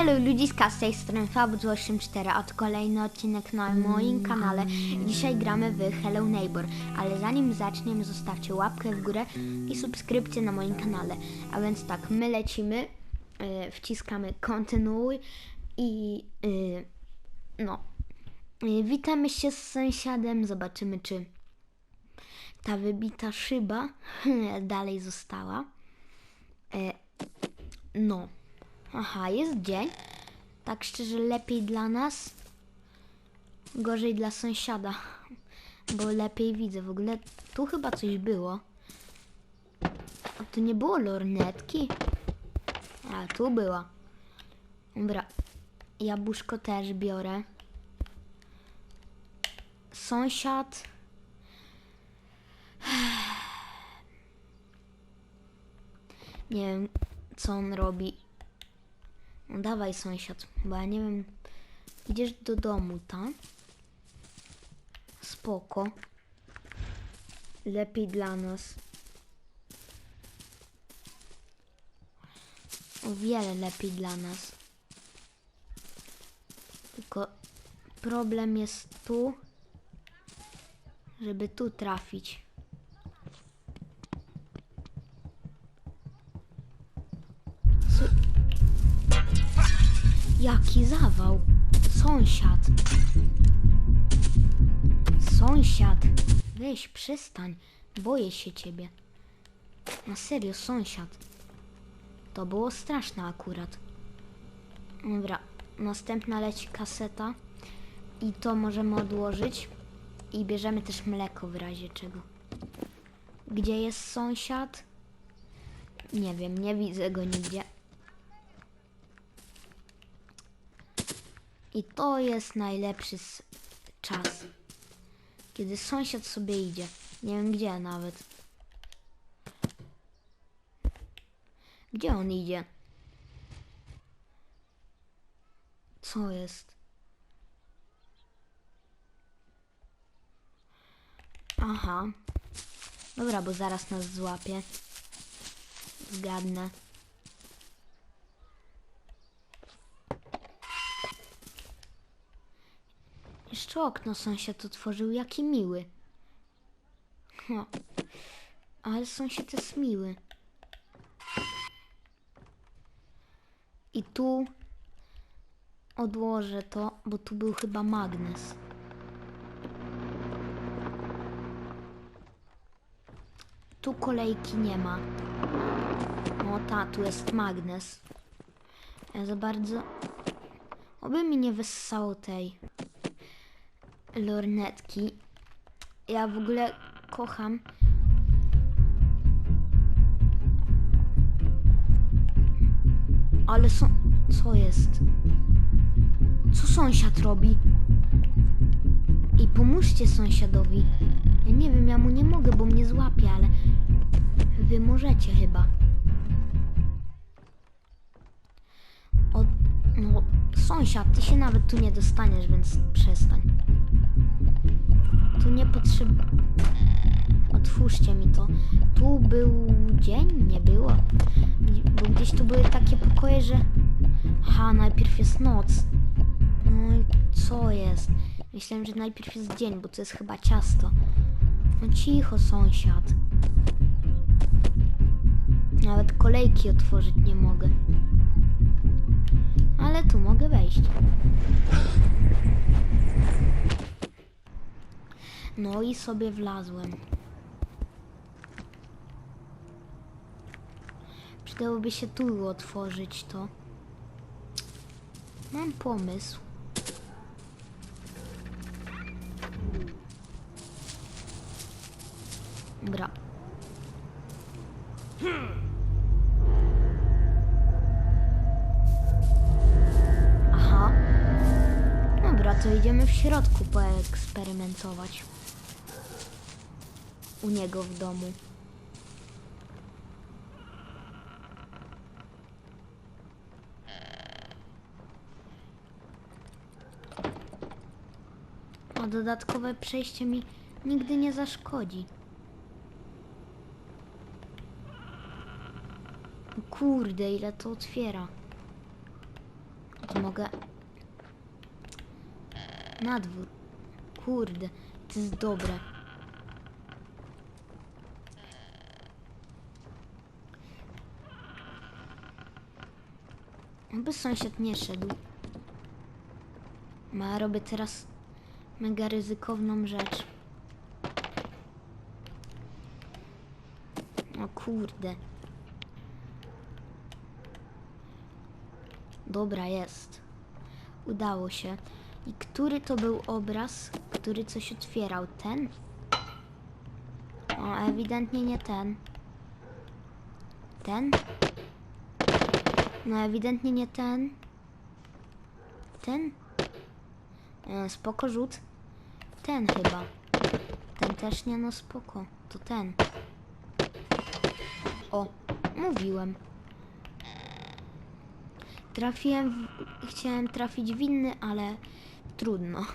Hello ludziska, z tej strony Fabut84, a to kolejny odcinek na moim kanale. Dzisiaj gramy w Hello Neighbor, ale zanim zaczniemy zostawcie łapkę w górę i subskrypcję na moim kanale. A więc tak, my lecimy, y, wciskamy kontynuuj i y, no, y, witamy się z sąsiadem, zobaczymy czy ta wybita szyba dalej została. E, no. Aha, jest dzień. Tak szczerze, lepiej dla nas. Gorzej dla sąsiada. Bo lepiej widzę. W ogóle tu chyba coś było. A tu nie było lornetki? A, tu była. Dobra. Jabłuszko też biorę. Sąsiad. Nie wiem, co on robi. No dawaj sąsiad, bo ja nie wiem. Idziesz do domu, tak? Spoko. Lepiej dla nas. O wiele lepiej dla nas. Tylko problem jest tu, żeby tu trafić. Jaki zawał? Sąsiad. Sąsiad. Weź, przestań. Boję się ciebie. Na serio, sąsiad. To było straszne akurat. Dobra, następna leci kaseta. I to możemy odłożyć. I bierzemy też mleko w razie czego. Gdzie jest sąsiad? Nie wiem, nie widzę go nigdzie. I to jest najlepszy czas. Kiedy sąsiad sobie idzie. Nie wiem gdzie nawet. Gdzie on idzie? Co jest? Aha. Dobra, bo zaraz nas złapie. Zgadnę. Jeszcze okno sąsiad otworzył, jaki miły. Ha. Ale sąsiad jest miły. I tu odłożę to, bo tu był chyba magnes. Tu kolejki nie ma. O ta, tu jest magnes. Ja za bardzo... Oby mi nie wyssało tej lornetki. Ja w ogóle kocham. Ale są... Co jest? Co sąsiad robi? I pomóżcie sąsiadowi. Ja nie wiem, ja mu nie mogę, bo mnie złapie, ale wy możecie chyba. O, no, sąsiad, ty się nawet tu nie dostaniesz, więc przestań. Nie potrzeba. Otwórzcie mi to. Tu był dzień? Nie było. Bo gdzieś tu były takie pokoje, że. Ha, najpierw jest noc. No i co jest? Myślałem, że najpierw jest dzień, bo to jest chyba ciasto. No cicho, sąsiad. Nawet kolejki otworzyć nie mogę. No i sobie wlazłem. Przydałoby się tu otworzyć to. Mam pomysł. Dobra. Aha. Dobra, to idziemy w środku poeksperymentować. U niego w domu. A dodatkowe przejście mi nigdy nie zaszkodzi. Kurde, ile to otwiera. mogę... Na dwór. Kurde, to jest dobre. Jakby sąsiad nie szedł. Ma robię teraz mega ryzykowną rzecz. O kurde. Dobra, jest. Udało się. I który to był obraz, który coś otwierał? Ten? O, ewidentnie nie ten. Ten? No, ewidentnie nie ten. Ten? E, spoko rzut. Ten chyba. Ten też nie, no spoko. To ten. O, mówiłem. Trafiłem, w, chciałem trafić w inny, ale trudno.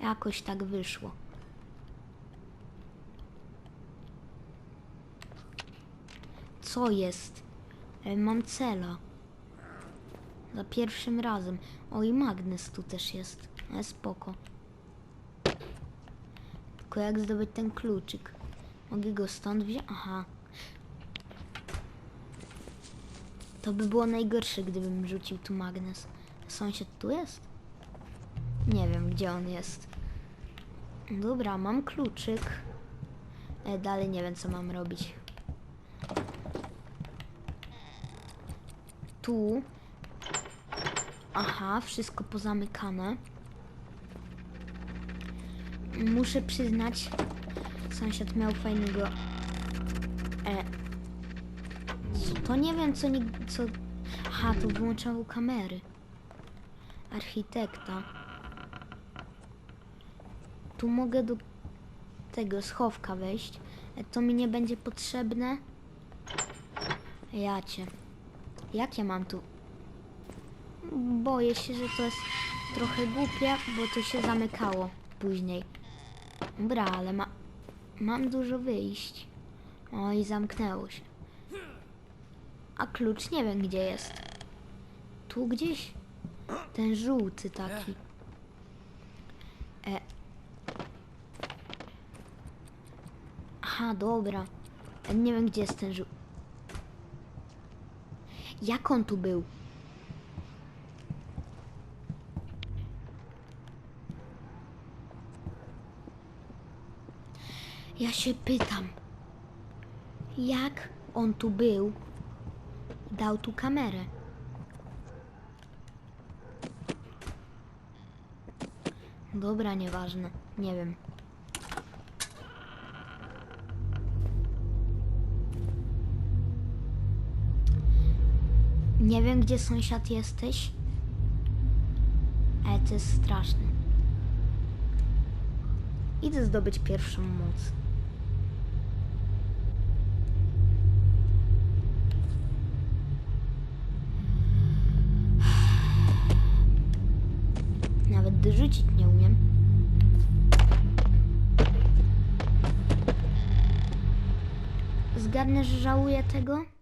Jakoś tak wyszło. Co jest? E, Mam cela. Za pierwszym razem. O i magnes tu też jest. Ale spoko. Tylko jak zdobyć ten kluczyk? Mogę go stąd wziąć? Aha. To by było najgorsze, gdybym rzucił tu magnes. Sąsiad tu jest? Nie wiem, gdzie on jest. Dobra, mam kluczyk. E, dalej nie wiem, co mam robić. Tu. Aha, wszystko pozamykane. Muszę przyznać, sąsiad miał fajnego. E, co to nie wiem, co nie. Co... Aha, tu włączał kamery. Architekta. Tu mogę do tego schowka wejść. E, To mi nie będzie potrzebne. Jacie. Jak ja mam tu? Boję się, że to jest trochę głupie, bo to się zamykało później. Dobra, ale ma... mam dużo wyjść. O, i zamknęło się. A klucz nie wiem, gdzie jest. Tu gdzieś? Ten żółty taki. E. Aha, dobra. Nie wiem, gdzie jest ten żółty. Jak on tu był? Ja się pytam, jak on tu był dał tu kamerę? Dobra, nieważne, nie wiem. Nie wiem, gdzie sąsiad jesteś. Ale to jest straszne. Idę zdobyć pierwszą moc. Nawet dorzucić nie umiem. Zgadnę, że żałuję tego?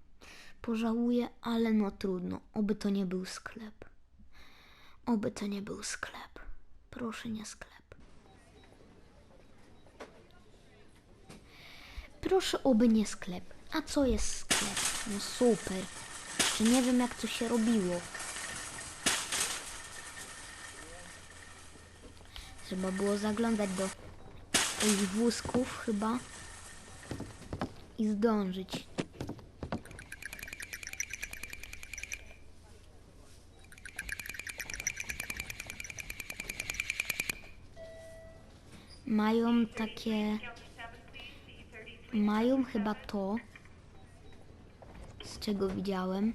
Pożałuję, ale no trudno. Oby to nie był sklep. Oby to nie był sklep. Proszę, nie sklep. Proszę, oby nie sklep. A co jest sklep? No super. Jeszcze nie wiem, jak to się robiło. Trzeba było zaglądać do tych wózków chyba i zdążyć. Mają takie. Mają chyba to, z czego widziałem.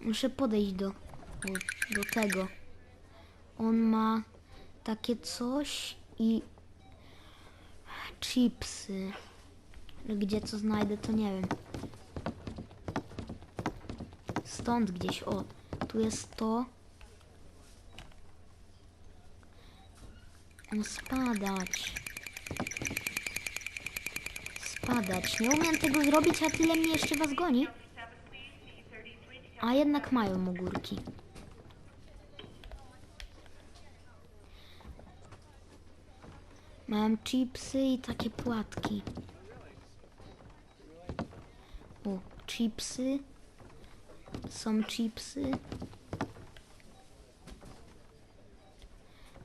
Muszę podejść do, do, tego. On ma takie coś i chipsy. Gdzie co znajdę, to nie wiem. Stąd gdzieś, o, tu jest to. No spadać. spadać. Nie umiem tego zrobić, a tyle mnie jeszcze was goni. A jednak mają ogórki. Mam chipsy i takie płatki. O, chipsy. Są chipsy.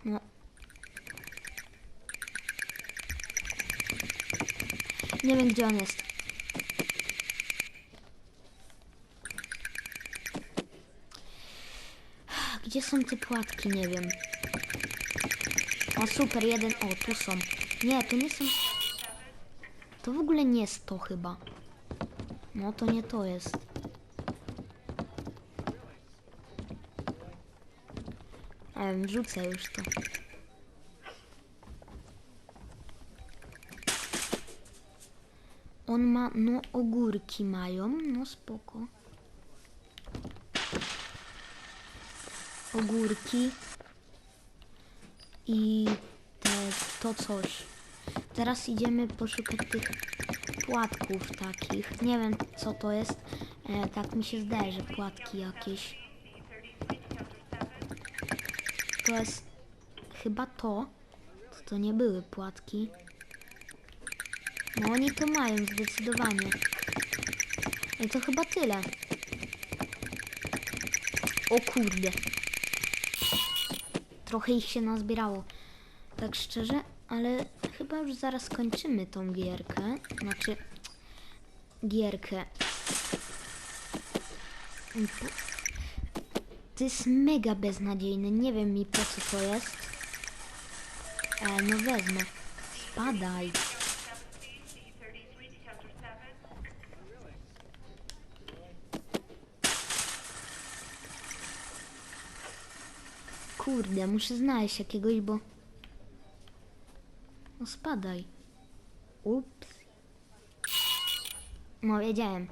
No. Nie wiem gdzie on jest. Gdzie są te płatki? Nie wiem. O super, jeden. O, tu są. Nie, to nie są. To w ogóle nie jest to chyba. No to nie to jest. Nie wiem, wrzucę już to. On ma, no ogórki mają, no spoko. Ogórki i te, to coś. Teraz idziemy poszukać tych płatków takich. Nie wiem co to jest. E, tak mi się zdaje, że płatki jakieś. To jest chyba to. To, to nie były płatki. No oni to mają zdecydowanie. I to chyba tyle. O kurde. Trochę ich się nazbierało. Tak szczerze, ale chyba już zaraz kończymy tą gierkę. Znaczy, gierkę. To jest mega beznadziejne. Nie wiem mi po co to jest. E, no wezmę. Spadaj. Kurde, muszę znaleźć jakiegoś, bo... No spadaj. Ups. No wiedziałem.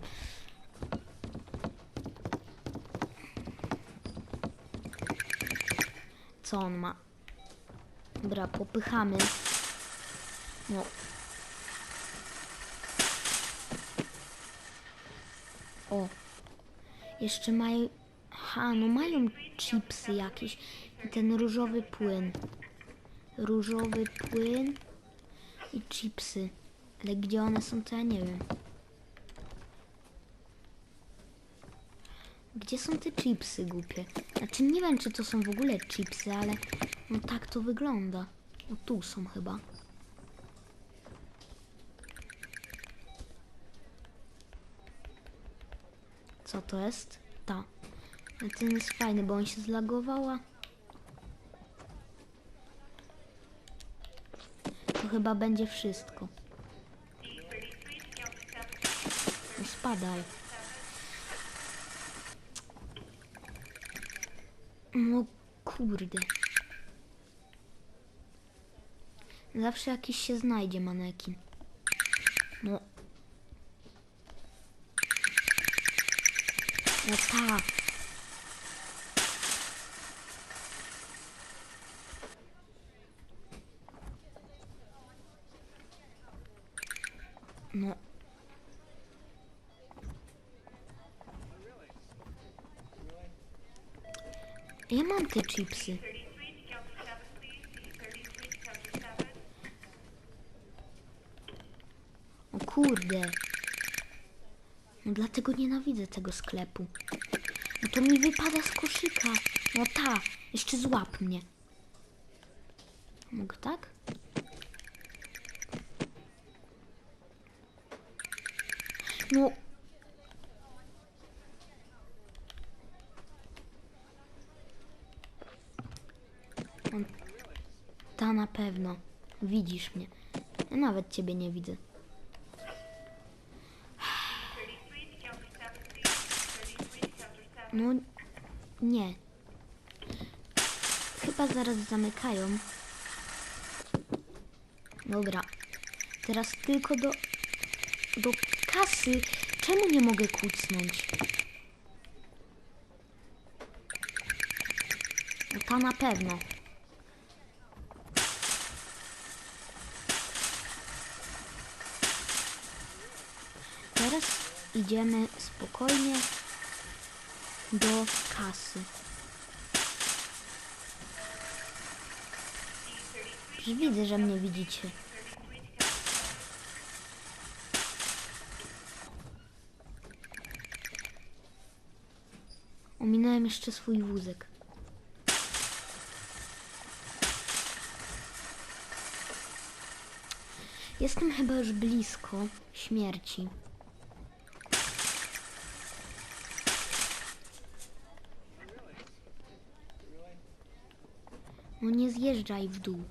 Co on ma? Dobra, popychamy. No. O. Jeszcze mają... Ha, no mają chipsy jakieś. I ten różowy płyn. Różowy płyn i chipsy. Ale gdzie one są, to ja nie wiem. Gdzie są te chipsy głupie? Znaczy nie wiem, czy to są w ogóle chipsy, ale no tak to wygląda. No tu są chyba. Co to jest? Ta. Ten jest fajny, bo on się zlagowała. To chyba będzie wszystko. No spadaj. No kurde. Zawsze jakiś się znajdzie manekin. No. No tak. Kurde. No dlatego nienawidzę tego sklepu. No to mi wypada z koszyka. No ta, jeszcze złap mnie. Mogę tak? No. Ta na pewno. Widzisz mnie. Ja nawet ciebie nie widzę. No nie. Chyba zaraz zamykają. Dobra. Teraz tylko do do kasy. Czemu nie mogę kucnąć? No ta na pewno. idziemy spokojnie do kasy. Już widzę, że mnie widzicie. Ominąłem jeszcze swój wózek. Jestem chyba już blisko śmierci. No nie zjeżdżaj w dół.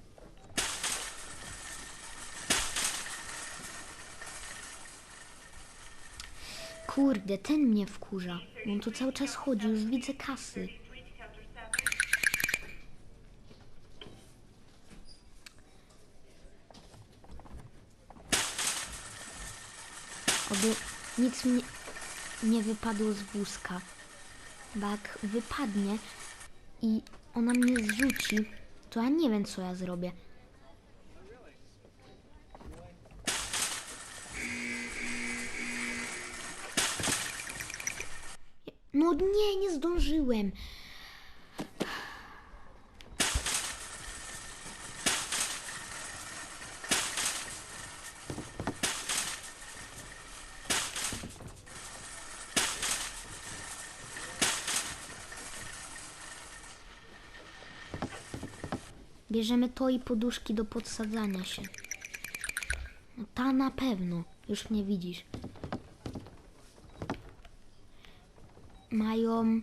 Kurde, ten mnie wkurza. On tu cały czas chodzi, już widzę kasy. Oby nic mi nie wypadło z wózka. Bo jak wypadnie i ona mnie zrzuci, to ja nie wiem co ja zrobię. No nie, nie zdążyłem. Bierzemy to i poduszki do podsadzania się. No ta na pewno. Już mnie widzisz. Mają e,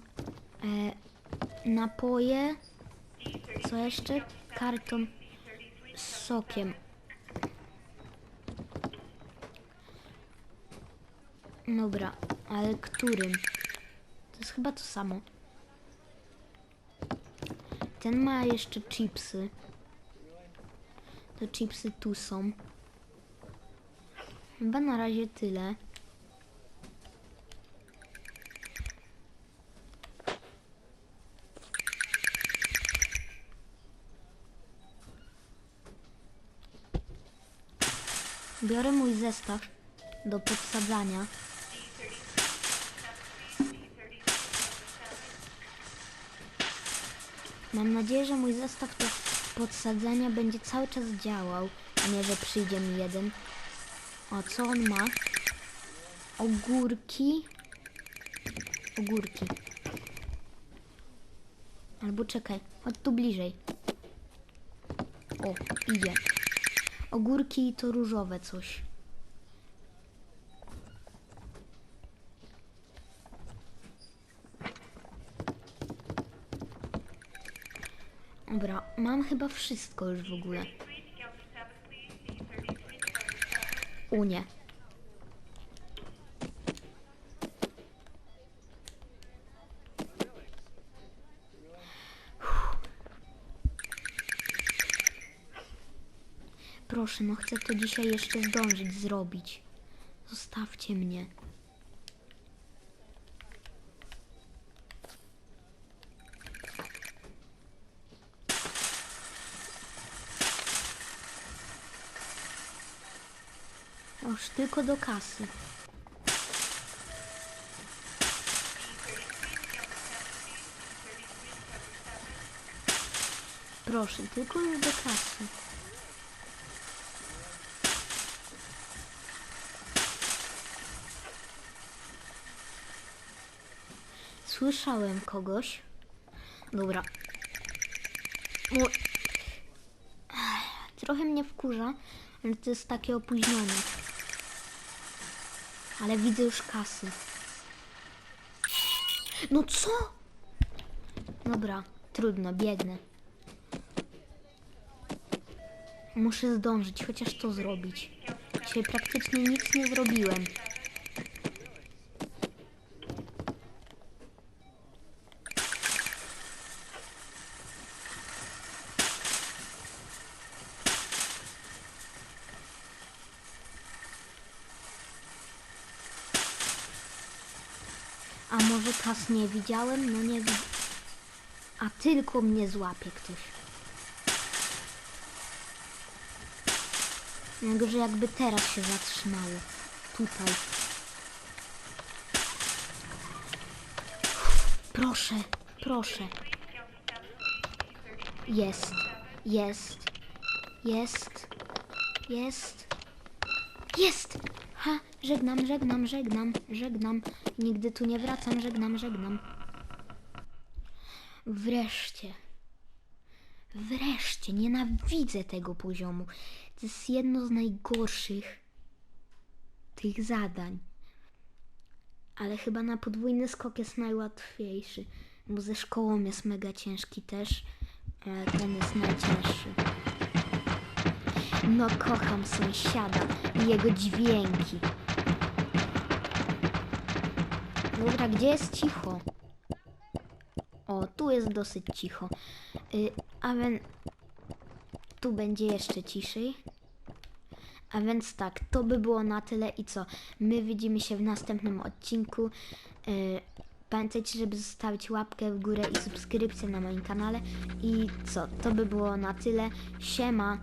napoje. Co jeszcze? Karton z sokiem. Dobra, ale którym? To jest chyba to samo. Ten ma jeszcze chipsy. To chipsy tu są. Chyba na razie tyle. Biorę mój zestaw do podsadzania. Mam nadzieję, że mój zestaw do podsadzania będzie cały czas działał, a nie, że przyjdzie mi jeden. O, co on ma? Ogórki. Ogórki. Albo czekaj, chodź tu bliżej. O, idzie. Ogórki to różowe coś. Dobra, mam chyba wszystko już w ogóle. U nie. Proszę, no chcę to dzisiaj jeszcze zdążyć zrobić. Zostawcie mnie. Już tylko do kasy. Proszę, tylko już do kasy. Słyszałem kogoś. Dobra. Trochę mnie wkurza, ale to jest takie opóźnione. Ale widzę już kasy. No co? Dobra, trudno, biegnę. Muszę zdążyć, chociaż to zrobić. Dzisiaj praktycznie nic nie zrobiłem. was nie widziałem, no nie... A tylko mnie złapie ktoś. Najgorzej jakby teraz się zatrzymało. Tutaj. Proszę, proszę. Jest, jest, jest, jest, jest. Ha, żegnam, żegnam, żegnam, żegnam. Nigdy tu nie wracam, żegnam, żegnam. Wreszcie. Wreszcie, nienawidzę tego poziomu. To jest jedno z najgorszych tych zadań. Ale chyba na podwójny skok jest najłatwiejszy. Bo ze szkołą jest mega ciężki też. ale Ten jest najcięższy. No kocham sąsiada i jego dźwięki. Dobra, gdzie jest cicho? O, tu jest dosyć cicho. Y, a więc tu będzie jeszcze ciszej. A więc tak, to by było na tyle i co? My widzimy się w następnym odcinku. Y, pamiętajcie, żeby zostawić łapkę w górę i subskrypcję na moim kanale. I co? To by było na tyle. Siema.